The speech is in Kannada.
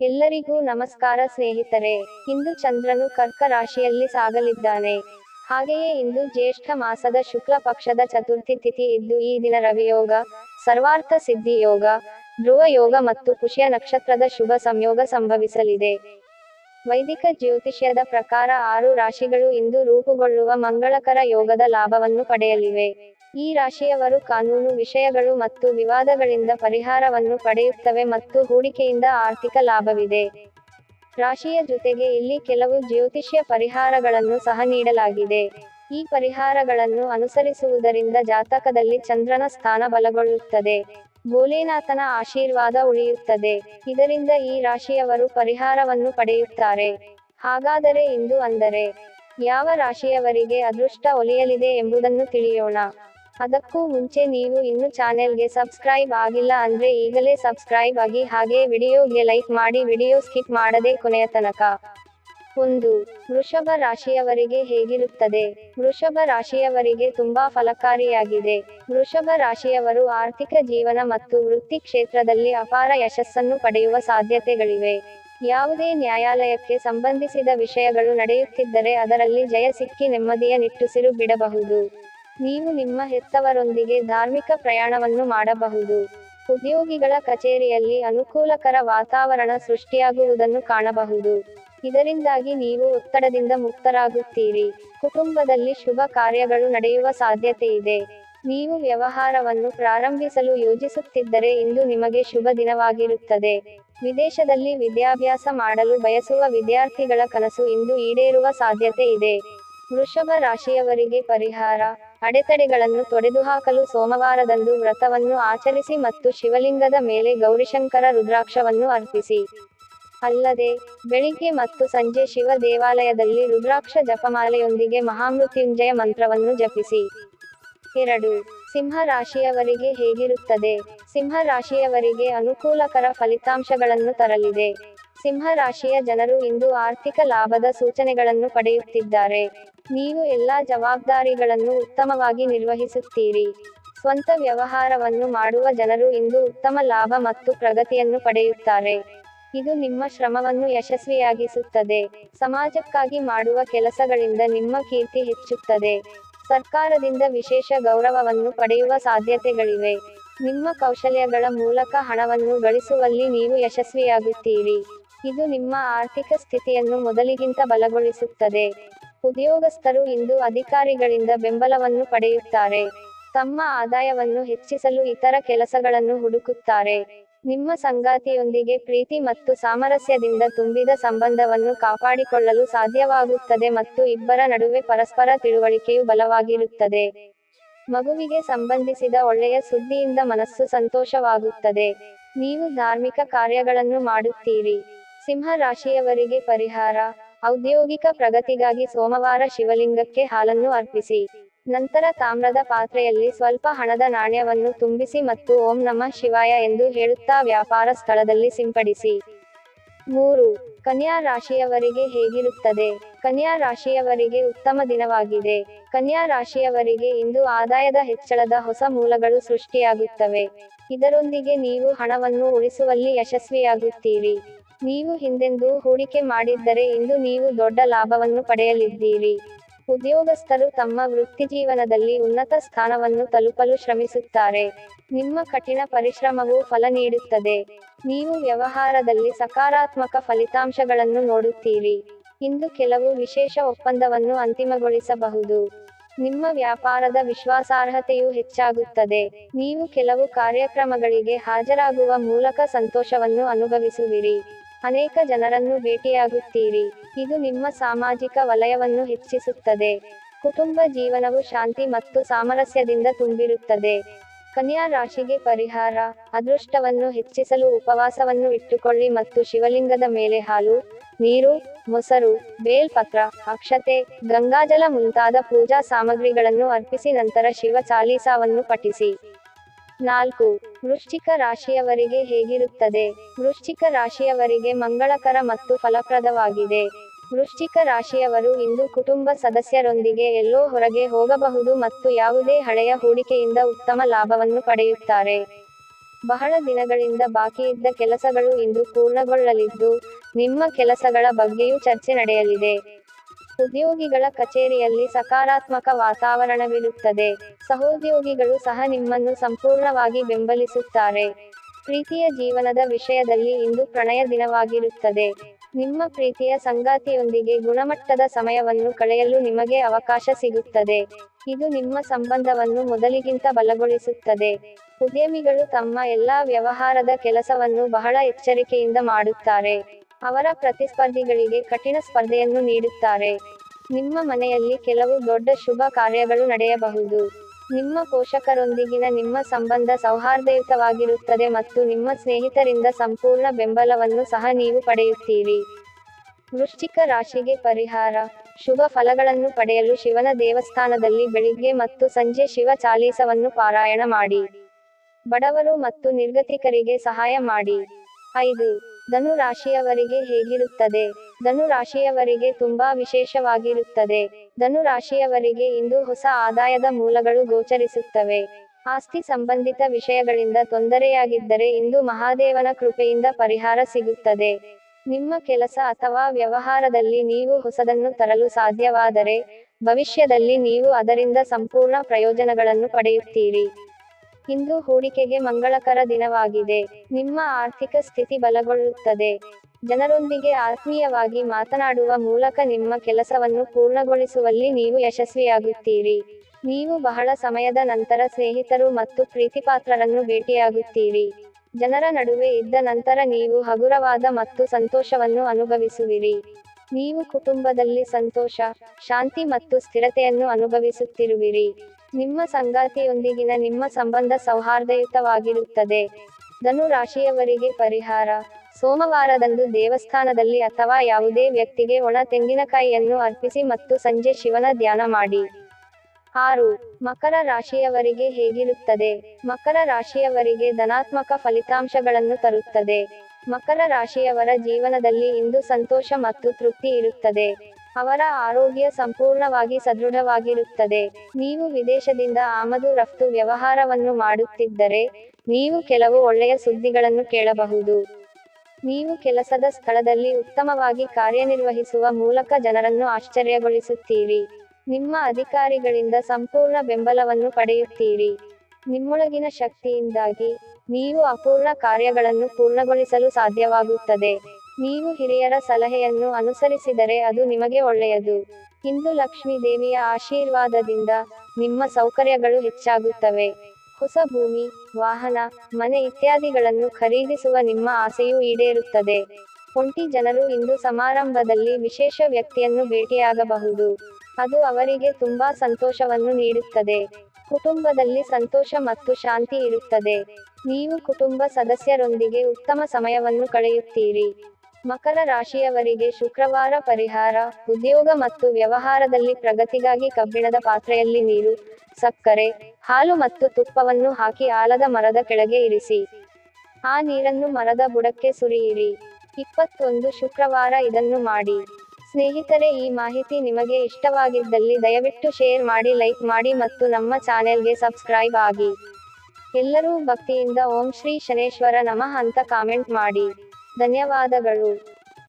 ಎಲ್ಲರಿಗೂ ನಮಸ್ಕಾರ ಸ್ನೇಹಿತರೆ. ಇಂದು ಚಂದ್ರನು ಕರ್ಕ ರಾಶಿಯಲ್ಲಿ ಸಾಗಲಿದ್ದಾನೆ. ಹಾಗೆಯೇ ಇಂದು ಜ್ಯೇಷ್ಠ ಮಾಸದ ಶುಕ್ಲ ಪಕ್ಷದ ಚತುರ್ಥಿ ತಿಥಿ ಇದ್ದು ಈ ದಿನ ರವಿಯೋಗ, ಸರ್ವಾರ್ಥ ಸಿದ್ಧಿ ಯೋಗ, ಧ್ರುವ ಯೋಗ ಮತ್ತು ಪುಷ್ಯ ನಕ್ಷತ್ರದ ಶುಭ ಸಂಯೋಗ ಸಂಭವಿಸಲಿದೆ. ವೈದಿಕ ಜ್ಯೋತಿಷ್ಯದ ಪ್ರಕಾರ ಆರು ರಾಶಿಗಳು ಇಂದು ರೂಪುಗೊಳ್ಳುವ ಮಂಗಳಕರ ಯೋಗದ ಲಾಭವನ್ನು ಪಡೆಯಲಿವೆ. ಈ ರಾಶಿಯವರು ಕಾನೂನು ವಿಷಯಗಳು ಮತ್ತು ವಿವಾದಗಳಿಂದ ಪರಿಹಾರವನ್ನು ಪಡೆಯುತ್ತವೆ ಮತ್ತು ಹೂಡಿಕೆಯಿಂದ ಆರ್ಥಿಕ ಲಾಭವಿದೆ. ರಾಶಿಯ ಜೊತೆಗೆ ಇಲ್ಲಿ ಕೆಲವು ಜ್ಯೋತಿಷ್ಯ ಪರಿಹಾರಗಳನ್ನು ಸಹ ನೀಡಲಾಗಿದೆ. ಈ ಪರಿಹಾರಗಳನ್ನು ಅನುಸರಿಸುವುದರಿಂದ ಜಾತಕದಲ್ಲಿ ಚಂದ್ರನ ಸ್ಥಾನ ಬಲಗೊಳ್ಳುತ್ತದೆ. ಭೋಲೆನಾಥನ ಆಶೀರ್ವಾದ ಉಳಿಯುತ್ತದೆ. ಇದರಿಂದ ಈ ರಾಶಿಯವರು ಪರಿಹಾರವನ್ನು ಪಡೆಯುತ್ತಾರೆ. ಹಾಗಾದರೆ ಇಂದು ಅಂದರೆ ಯಾವ ರಾಶಿಯವರಿಗೆ ಅದೃಷ್ಟ ಒಲಿಯಲಿದೆ ಎಂಬುದನ್ನು ತಿಳಿಯೋಣ. ಅದಕ್ಕೂ ಮುಂಚೆ ನೀವು ಇನ್ನು ಚಾನೆಲ್ಗೆ ಸಬ್ಸ್ಕ್ರೈಬ್ ಆಗಿಲ್ಲ ಅಂದ್ರೆ ಈಗಲೇ ಸಬ್ಸ್ಕ್ರೈಬ್ ಆಗಿ ಹಾಗೆ ವಿಡಿಯೋಗೆ ಲೈಕ್ ಮಾಡಿ ವಿಡಿಯೋ ಸ್ಕಿಪ್ ಮಾಡದೆ ಕೊನೆಯ ತನಕ. ಒಂದು, ವೃಷಭ ರಾಶಿಯವರಿಗೆ ಹೇಗಿರುತ್ತದೆ? ವೃಷಭ ರಾಶಿಯವರಿಗೆ ತುಂಬಾ ಫಲಕಾರಿಯಾಗಿದೆ. ವೃಷಭ ರಾಶಿಯವರು ಆರ್ಥಿಕ ಜೀವನ ಮತ್ತು ವೃತ್ತಿ ಕ್ಷೇತ್ರದಲ್ಲಿ ಅಪಾರ ಯಶಸ್ಸನ್ನು ಪಡೆಯುವ ಸಾಧ್ಯತೆಗಳಿವೆ. ಯಾವುದೇ ನ್ಯಾಯಾಲಯಕ್ಕೆ ಸಂಬಂಧಿಸಿದ ವಿಷಯಗಳು ನಡೆಯುತ್ತಿದ್ದರೆ ಅದರಲ್ಲಿ ಜಯ ಸಿಕ್ಕಿ ನೆಮ್ಮದಿಯ ನಿಟ್ಟುಸಿರು ಬಿಡಬಹುದು. ನೀವು ನಿಮ್ಮ ಹೆತ್ತವರೊಂದಿಗೆ ಧಾರ್ಮಿಕ ಪ್ರಯಾಣವನ್ನು ಮಾಡಬಹುದು. ಉದ್ಯೋಗಿಗಳ ಕಚೇರಿಯಲ್ಲಿ ಅನುಕೂಲಕರ ವಾತಾವರಣ ಸೃಷ್ಟಿಯಾಗುವುದನ್ನು ಕಾಣಬಹುದು. ಇದರಿಂದಾಗಿ ನೀವು ಒತ್ತಡದಿಂದ ಮುಕ್ತರಾಗುತ್ತೀರಿ. ಕುಟುಂಬದಲ್ಲಿ ಶುಭ ಕಾರ್ಯಗಳು ನಡೆಯುವ ಸಾಧ್ಯತೆ ಇದೆ. ನೀವು ವ್ಯವಹಾರವನ್ನು ಪ್ರಾರಂಭಿಸಲು ಯೋಜಿಸುತ್ತಿದ್ದರೆ ಇಂದು ನಿಮಗೆ ಶುಭ ದಿನವಾಗಿರುತ್ತದೆ. ವಿದೇಶದಲ್ಲಿ ವಿದ್ಯಾಭ್ಯಾಸ ಮಾಡಲು ಬಯಸುವ ವಿದ್ಯಾರ್ಥಿಗಳ ಕನಸು ಇಂದು ಈಡೇರುವ ಸಾಧ್ಯತೆ ಇದೆ. ವೃಷಭ ರಾಶಿಯವರಿಗೆ ಪರಿಹಾರ. ಅಡೆತಡೆಗಳನ್ನು ತೊಡೆದುಹಾಕಲು ಸೋಮವಾರದಂದು ವ್ರತವನ್ನು ಆಚರಿಸಿ ಮತ್ತು ಶಿವಲಿಂಗದ ಮೇಲೆ ಗೌರಿಶಂಕರ ರುದ್ರಾಕ್ಷವನ್ನು ಅರ್ಪಿಸಿ. ಅಲ್ಲದೆ, ಬೆಳಿಗ್ಗೆ ಮತ್ತು ಸಂಜೆ ಶಿವ ದೇವಾಲಯದಲ್ಲಿ ರುದ್ರಾಕ್ಷ ಜಪಮಾಲೆಯೊಂದಿಗೆ ಮಹಾಮೃತ್ಯುಂಜಯ ಮಂತ್ರವನ್ನು ಜಪಿಸಿ. ಎರಡು ಸಿಂಹ ರಾಶಿಯವರಿಗೆ ಹೇಗಿರುತ್ತದೆ? ಸಿಂಹ ರಾಶಿಯವರಿಗೆ ಅನುಕೂಲಕರ ಫಲಿತಾಂಶಗಳನ್ನು ತರಲಿದೆ. ಸಿಂಹ ರಾಶಿಯ ಜನರು ಇಂದು ಆರ್ಥಿಕ ಲಾಭದ ಸೂಚನೆಗಳನ್ನು ಪಡೆಯುತ್ತಿದ್ದಾರೆ. ನೀವು ಎಲ್ಲಾ ಜವಾಬ್ದಾರಿಗಳನ್ನು ಉತ್ತಮವಾಗಿ ನಿರ್ವಹಿಸುತ್ತೀರಿ. ಸ್ವಂತ ವ್ಯವಹಾರವನ್ನು ಮಾಡುವ ಜನರು ಇಂದು ಉತ್ತಮ ಲಾಭ ಮತ್ತು ಪ್ರಗತಿಯನ್ನು ಪಡೆಯುತ್ತಾರೆ. ಇದು ನಿಮ್ಮ ಶ್ರಮವನ್ನು ಯಶಸ್ವಿಯಾಗಿಸುತ್ತದೆ. ಸಮಾಜಕ್ಕಾಗಿ ಮಾಡುವ ಕೆಲಸಗಳಿಂದ ನಿಮ್ಮ ಕೀರ್ತಿ ಹೆಚ್ಚುತ್ತದೆ. ಸರ್ಕಾರದಿಂದ ವಿಶೇಷ ಗೌರವವನ್ನು ಪಡೆಯುವ ಸಾಧ್ಯತೆಗಳಿವೆ. ನಿಮ್ಮ ಕೌಶಲ್ಯಗಳ ಮೂಲಕ ಹಣವನ್ನು ಗಳಿಸುವಲ್ಲಿ ನೀವು ಯಶಸ್ವಿಯಾಗುತ್ತೀರಿ. ಇದು ನಿಮ್ಮ ಆರ್ಥಿಕ ಸ್ಥಿತಿಯನ್ನು ಮೊದಲಿಗಿಂತ ಬಲಗೊಳಿಸುತ್ತದೆ. ಉದ್ಯೋಗಸ್ಥರು ಇಂದು ಅಧಿಕಾರಿಗಳಿಂದ ಬೆಂಬಲವನ್ನು ಪಡೆಯುತ್ತಾರೆ. ತಮ್ಮ ಆದಾಯವನ್ನು ಹೆಚ್ಚಿಸಲು ಇತರ ಕೆಲಸಗಳನ್ನು ಹುಡುಕುತ್ತಾರೆ. ನಿಮ್ಮ ಸಂಗಾತಿಯೊಂದಿಗೆ ಪ್ರೀತಿ ಮತ್ತು ಸಾಮರಸ್ಯದಿಂದ ತುಂಬಿದ ಸಂಬಂಧವನ್ನು ಕಾಪಾಡಿಕೊಳ್ಳಲು ಸಾಧ್ಯವಾಗುತ್ತದೆ ಮತ್ತು ಇಬ್ಬರ ನಡುವೆ ಪರಸ್ಪರ ತಿಳುವಳಿಕೆಯು ಬಲವಾಗಿರುತ್ತದೆ. ಮಗುವಿಗೆ ಸಂಬಂಧಿಸಿದ ಒಳ್ಳೆಯ ಸುದ್ದಿಯಿಂದ ಮನಸ್ಸು ಸಂತೋಷವಾಗುತ್ತದೆ. ನೀವು ಧಾರ್ಮಿಕ ಕಾರ್ಯಗಳನ್ನು ಮಾಡುತ್ತೀರಿ. ಸಿಂಹ ರಾಶಿಯವರಿಗೆ ಪರಿಹಾರ. ಔದ್ಯೋಗಿಕ ಪ್ರಗತಿಗಾಗಿ ಸೋಮವಾರ ಶಿವಲಿಂಗಕ್ಕೆ ಹಾಲನ್ನು ಅರ್ಪಿಸಿ. ನಂತರ ತಾಮ್ರದ ಪಾತ್ರೆಯಲ್ಲಿ ಸ್ವಲ್ಪ ಹಣದ ನಾಣ್ಯವನ್ನು ತುಂಬಿಸಿ ಮತ್ತು ಓಂ ನಮಃ ಶಿವಾಯ ಎಂದು ಹೇಳುತ್ತಾ ವ್ಯಾಪಾರ ಸ್ಥಳದಲ್ಲಿ ಸಿಂಪಡಿಸಿ. ಮೂರು, ಕನ್ಯಾ ರಾಶಿಯವರಿಗೆ ಹೇಗಿರುತ್ತದೆ? ಕನ್ಯಾ ರಾಶಿಯವರಿಗೆ ಉತ್ತಮ ದಿನವಾಗಿದೆ. ಕನ್ಯಾ ರಾಶಿಯವರಿಗೆ ಇಂದು ಆದಾಯದ ಹೆಚ್ಚಳದ ಹೊಸ ಮೂಲಗಳು ಸೃಷ್ಟಿಯಾಗುತ್ತವೆ. ಇದರೊಂದಿಗೆ ನೀವು ಹಣವನ್ನು ಉಳಿಸುವಲ್ಲಿ ಯಶಸ್ವಿಯಾಗುತ್ತೀರಿ. ನೀವು ಹಿಂದೆಂದೂ ಹೂಡಿಕೆ ಮಾಡಿದ್ದರೆ ಇಂದು ನೀವು ದೊಡ್ಡ ಲಾಭವನ್ನು ಪಡೆಯಲಿದ್ದೀರಿ. ಉದ್ಯೋಗಸ್ಥರು ತಮ್ಮ ವೃತ್ತಿಜೀವನದಲ್ಲಿ ಉನ್ನತ ಸ್ಥಾನವನ್ನು ತಲುಪಲು ಶ್ರಮಿಸುತ್ತಾರೆ. ನಿಮ್ಮ ಕಠಿಣ ಪರಿಶ್ರಮವು ಫಲ ನೀಡುತ್ತದೆ. ನೀವು ವ್ಯವಹಾರದಲ್ಲಿ ಸಕಾರಾತ್ಮಕ ಫಲಿತಾಂಶಗಳನ್ನು ನೋಡುತ್ತೀರಿ. ಇಂದು ಕೆಲವು ವಿಶೇಷ ಒಪ್ಪಂದವನ್ನು ಅಂತಿಮಗೊಳಿಸಬಹುದು. ನಿಮ್ಮ ವ್ಯಾಪಾರದ ವಿಶ್ವಾಸಾರ್ಹತೆಯು ಹೆಚ್ಚಾಗುತ್ತದೆ. ನೀವು ಕೆಲವು ಕಾರ್ಯಕ್ರಮಗಳಿಗೆ ಹಾಜರಾಗುವ ಮೂಲಕ ಸಂತೋಷವನ್ನು ಅನುಭವಿಸುವಿರಿ. ಅನೇಕ ಜನರನ್ನು ಭೇಟಿಯಾಗುತ್ತೀರಿ. ಇದು ನಿಮ್ಮ ಸಾಮಾಜಿಕ ವಲಯವನ್ನು ಹೆಚ್ಚಿಸುತ್ತದೆ. ಕುಟುಂಬ ಜೀವನವು ಶಾಂತಿ ಮತ್ತು ಸಾಮರಸ್ಯದಿಂದ ತುಂಬಿರುತ್ತದೆ. ಕನ್ಯಾ ರಾಶಿಗೆ ಪರಿಹಾರ, ಅದೃಷ್ಟವನ್ನು ಹೆಚ್ಚಿಸಲು ಉಪವಾಸವನ್ನು ಇಟ್ಟುಕೊಳ್ಳಿ ಮತ್ತು ಶಿವಲಿಂಗದ ಮೇಲೆ ಹಾಲು, ನೀರು, ಮೊಸರು, ಬೇಲ್ಪತ್ರ, ಅಕ್ಷತೆ, ಗಂಗಾಜಲ ಮುಂತಾದ ಪೂಜಾ ಸಾಮಗ್ರಿಗಳನ್ನು ಅರ್ಪಿಸಿ ನಂತರ ಶಿವ ಚಾಲೀಸಾವನ್ನು ಪಠಿಸಿ. ನಾಲ್ಕು, ವೃಶ್ಚಿಕ ರಾಶಿಯವರಿಗೆ ಹೇಗಿರುತ್ತದೆ? ವೃಶ್ಚಿಕ ರಾಶಿಯವರಿಗೆ ಮಂಗಳಕರ ಮತ್ತು ಫಲಪ್ರದವಾಗಿದೆ. ವೃಶ್ಚಿಕ ರಾಶಿಯವರು ಇಂದು ಕುಟುಂಬ ಸದಸ್ಯರೊಂದಿಗೆ ಎಲ್ಲೋ ಹೊರಗೆ ಹೋಗಬಹುದು ಮತ್ತು ಯಾವುದೇ ಹಳೆಯ ಹೂಡಿಕೆಯಿಂದ ಉತ್ತಮ ಲಾಭವನ್ನು ಪಡೆಯುತ್ತಾರೆ. ಬಹಳ ದಿನಗಳಿಂದ ಬಾಕಿಯಿದ್ದ ಕೆಲಸಗಳು ಇಂದು ಪೂರ್ಣಗೊಳ್ಳಲಿದ್ದು, ನಿಮ್ಮ ಕೆಲಸಗಳ ಬಗ್ಗೆಯೂ ಚರ್ಚೆ ನಡೆಯಲಿದೆ. ಉದ್ಯೋಗಿಗಳ ಕಚೇರಿಯಲ್ಲಿ ಸಕಾರಾತ್ಮಕ ವಾತಾವರಣವಿರುತ್ತದೆ. ಸಹೋದ್ಯೋಗಿಗಳು ಸಹ ನಿಮ್ಮನ್ನು ಸಂಪೂರ್ಣವಾಗಿ ಬೆಂಬಲಿಸುತ್ತಾರೆ. ಪ್ರೀತಿಯ ಜೀವನದ ವಿಷಯದಲ್ಲಿ ಇಂದು ಪ್ರಣಯ ದಿನವಾಗಿರುತ್ತದೆ. ನಿಮ್ಮ ಪ್ರೀತಿಯ ಸಂಗಾತಿಯೊಂದಿಗೆ ಗುಣಮಟ್ಟದ ಸಮಯವನ್ನು ಕಳೆಯಲು ನಿಮಗೆ ಅವಕಾಶ ಸಿಗುತ್ತದೆ. ಇದು ನಿಮ್ಮ ಸಂಬಂಧವನ್ನು ಮೊದಲಿಗಿಂತ ಬಲಗೊಳಿಸುತ್ತದೆ. ಉದ್ಯಮಿಗಳು ತಮ್ಮ ಎಲ್ಲಾ ವ್ಯವಹಾರದ ಕೆಲಸವನ್ನು ಬಹಳ ಎಚ್ಚರಿಕೆಯಿಂದ ಮಾಡುತ್ತಾರೆ. ಅವರ ಪ್ರತಿಸ್ಪರ್ಧಿಗಳಿಗೆ ಕಠಿಣ ಸ್ಪರ್ಧೆಯನ್ನು ನೀಡುತ್ತಾರೆ. ನಿಮ್ಮ ಮನೆಯಲ್ಲಿ ಕೆಲವು ದೊಡ್ಡ ಶುಭ ಕಾರ್ಯಗಳು ನಡೆಯಬಹುದು. ನಿಮ್ಮ ಪೋಷಕರೊಂದಿಗಿನ ನಿಮ್ಮ ಸಂಬಂಧ ಸೌಹಾರ್ದಯುತವಾಗಿರುತ್ತದೆ ಮತ್ತು ನಿಮ್ಮ ಸ್ನೇಹಿತರಿಂದ ಸಂಪೂರ್ಣ ಬೆಂಬಲವನ್ನು ಸಹ ನೀವು ಪಡೆಯುತ್ತೀರಿ. ವೃಶ್ಚಿಕ ರಾಶಿಗೆ ಪರಿಹಾರ. ಶುಭ ಫಲಗಳನ್ನು ಪಡೆಯಲು ಶಿವನ ದೇವಸ್ಥಾನದಲ್ಲಿ ಬೆಳಿಗ್ಗೆ ಮತ್ತು ಸಂಜೆ ಶಿವ ಚಾಲೀಸವನ್ನು ಪಾರಾಯಣ ಮಾಡಿ. ಬಡವರು ಮತ್ತು ನಿರ್ಗತಿಕರಿಗೆ ಸಹಾಯ ಮಾಡಿ. ಐದು. ಧನು ರಾಶಿಯವರಿಗೆ ಹೇಗಿರುತ್ತದೆ? ಧನು ರಾಶಿಯವರಿಗೆ ತುಂಬಾ ವಿಶೇಷವಾಗಿರುತ್ತದೆ. ಧನು ರಾಶಿಯವರಿಗೆ ಇಂದು ಹೊಸ ಆದಾಯದ ಮೂಲಗಳು ಗೋಚರಿಸುತ್ತವೆ. ಆಸ್ತಿ ಸಂಬಂಧಿತ ವಿಷಯಗಳಿಂದ ತೊಂದರೆಯಾಗಿದ್ದರೆ ಇಂದು ಮಹಾದೇವನ ಕೃಪೆಯಿಂದ ಪರಿಹಾರ ಸಿಗುತ್ತದೆ. ನಿಮ್ಮ ಕೆಲಸ ಅಥವಾ ವ್ಯವಹಾರದಲ್ಲಿ ನೀವು ಹೊಸದನ್ನು ತರಲು ಸಾಧ್ಯವಾದರೆ, ಭವಿಷ್ಯದಲ್ಲಿ ನೀವು ಅದರಿಂದ ಸಂಪೂರ್ಣ ಪ್ರಯೋಜನಗಳನ್ನು ಪಡೆಯುತ್ತೀರಿ. ಇಂದು ಹೂಡಿಕೆಗೆ ಮಂಗಳಕರ ದಿನವಾಗಿದೆ. ನಿಮ್ಮ ಆರ್ಥಿಕ ಸ್ಥಿತಿ ಬಲಗೊಳ್ಳುತ್ತದೆ. ಜನರೊಂದಿಗೆ ಆತ್ಮೀಯವಾಗಿ ಮಾತನಾಡುವ ಮೂಲಕ ನಿಮ್ಮ ಕೆಲಸವನ್ನು ಪೂರ್ಣಗೊಳಿಸುವಲ್ಲಿ ನೀವು ಯಶಸ್ವಿಯಾಗುತ್ತೀರಿ. ನೀವು ಬಹಳ ಸಮಯದ ನಂತರ ಸ್ನೇಹಿತರು ಮತ್ತು ಪ್ರೀತಿಪಾತ್ರರನ್ನು ಭೇಟಿಯಾಗುತ್ತೀರಿ. ಜನರ ನಡುವೆ ಇದ್ದ ನಂತರ ನೀವು ಹಗುರವಾದ ಮತ್ತು ಸಂತೋಷವನ್ನು ಅನುಭವಿಸುವಿರಿ. ನೀವು ಕುಟುಂಬದಲ್ಲಿ ಸಂತೋಷ, ಶಾಂತಿ ಮತ್ತು ಸ್ಥಿರತೆಯನ್ನು ಅನುಭವಿಸುತ್ತಿರುವಿರಿ. ನಿಮ್ಮ ಸಂಗಾತಿಯೊಂದಿಗಿನ ನಿಮ್ಮ ಸಂಬಂಧ ಸೌಹಾರ್ದಯುತವಾಗಿರುತ್ತದೆ. ಧನು ರಾಶಿಯವರಿಗೆ ಪರಿಹಾರ. ಸೋಮವಾರದಂದು ದೇವಸ್ಥಾನದಲ್ಲಿ ಅಥವಾ ಯಾವುದೇ ವ್ಯಕ್ತಿಗೆ ಒಣ ತೆಂಗಿನಕಾಯಿಯನ್ನು ಅರ್ಪಿಸಿ ಮತ್ತು ಸಂಜೆ ಶಿವನ ಧ್ಯಾನ ಮಾಡಿ. ಆರು, ಮಕರ ರಾಶಿಯವರಿಗೆ ಹೇಗಿರುತ್ತದೆ? ಮಕರ ರಾಶಿಯವರಿಗೆ ಧನಾತ್ಮಕ ಫಲಿತಾಂಶಗಳನ್ನು ತರುತ್ತದೆ. ಮಕರ ರಾಶಿಯವರ ಜೀವನದಲ್ಲಿ ಇಂದು ಸಂತೋಷ ಮತ್ತು ತೃಪ್ತಿ ಇರುತ್ತದೆ. ಅವರ ಆರೋಗ್ಯ ಸಂಪೂರ್ಣವಾಗಿ ಸದೃಢವಾಗಿರುತ್ತದೆ. ನೀವು ವಿದೇಶದಿಂದ ಆಮದು ರಫ್ತು ವ್ಯವಹಾರವನ್ನು ಮಾಡುತ್ತಿದ್ದರೆ, ನೀವು ಕೆಲವು ಒಳ್ಳೆಯ ಸುದ್ದಿಗಳನ್ನು ಕೇಳಬಹುದು. ನೀವು ಕೆಲಸದ ಸ್ಥಳದಲ್ಲಿ ಉತ್ತಮವಾಗಿ ಕಾರ್ಯನಿರ್ವಹಿಸುವ ಮೂಲಕ ಜನರನ್ನು ಆಶ್ಚರ್ಯಗೊಳಿಸುತ್ತೀರಿ. ನಿಮ್ಮ ಅಧಿಕಾರಿಗಳಿಂದ ಸಂಪೂರ್ಣ ಬೆಂಬಲವನ್ನು ಪಡೆಯುತ್ತೀರಿ. ನಿಮ್ಮೊಳಗಿನ ಶಕ್ತಿಯಿಂದಾಗಿ, ನೀವು ಅಪೂರ್ಣ ಕಾರ್ಯಗಳನ್ನು ಪೂರ್ಣಗೊಳಿಸಲು ಸಾಧ್ಯವಾಗುತ್ತದೆ. ನೀವು ಹಿರಿಯರ ಸಲಹೆಯನ್ನು ಅನುಸರಿಸಿದರೆ ಅದು ನಿಮಗೆ ಒಳ್ಳೆಯದು. ಇಂದು ಲಕ್ಷ್ಮೀ ದೇವಿಯ ಆಶೀರ್ವಾದದಿಂದ ನಿಮ್ಮ ಸೌಕರ್ಯಗಳು ಹೆಚ್ಚಾಗುತ್ತವೆ. ಹೊಸ ಭೂಮಿ, ವಾಹನ, ಮನೆ ಇತ್ಯಾದಿಗಳನ್ನು ಖರೀದಿಸುವ ನಿಮ್ಮ ಆಸೆಯೂ ಈಡೇರುತ್ತದೆ. ಒಂಟಿ ಜನರು ಇಂದು ಸಮಾರಂಭದಲ್ಲಿ ವಿಶೇಷ ವ್ಯಕ್ತಿಯನ್ನು ಭೇಟಿಯಾಗಬಹುದು. ಅದು ಅವರಿಗೆ ತುಂಬಾ ಸಂತೋಷವನ್ನು ನೀಡುತ್ತದೆ. ಕುಟುಂಬದಲ್ಲಿ ಸಂತೋಷ ಮತ್ತು ಶಾಂತಿ ಇರುತ್ತದೆ. ನೀವು ಕುಟುಂಬ ಸದಸ್ಯರೊಂದಿಗೆ ಉತ್ತಮ ಸಮಯವನ್ನು ಕಳೆಯುತ್ತೀರಿ. ಮಕರ ರಾಶಿಯವರಿಗೆ ಶುಕ್ರವಾರ ಪರಿಹಾರ, ಉದ್ಯೋಗ ಮತ್ತು ವ್ಯವಹಾರದಲ್ಲಿ ಪ್ರಗತಿಗಾಗಿ ಕಬ್ಬಿಣದ ಪಾತ್ರೆಯಲ್ಲಿ ನೀರು, ಸಕ್ಕರೆ, ಹಾಲು ಮತ್ತು ತುಪ್ಪವನ್ನು ಹಾಕಿ ಆಲದ ಮರದ ಕೆಳಗೆ ಇರಿಸಿ. ಆ ನೀರನ್ನು ಮರದ ಬುಡಕ್ಕೆ ಸುರಿಯಿರಿ. ಇಪ್ಪತ್ತೊಂದು ಶುಕ್ರವಾರ ಇದನ್ನು ಮಾಡಿ. ಸ್ನೇಹಿತರೆ, ಈ ಮಾಹಿತಿ ನಿಮಗೆ ಇಷ್ಟವಾಗಿದ್ದಲ್ಲಿ ದಯವಿಟ್ಟು ಶೇರ್ ಮಾಡಿ, ಲೈಕ್ ಮಾಡಿ ಮತ್ತು ನಮ್ಮ ಚಾನೆಲ್ಗೆ ಸಬ್ಸ್ಕ್ರೈಬ್ ಆಗಿ. ಎಲ್ಲರೂ ಭಕ್ತಿಯಿಂದ ಓಂ ಶ್ರೀ ಶನೇಶ್ವರ ನಮಃ ಅಂತ ಕಾಮೆಂಟ್ ಮಾಡಿ. ಧನ್ಯವಾದಗಳು.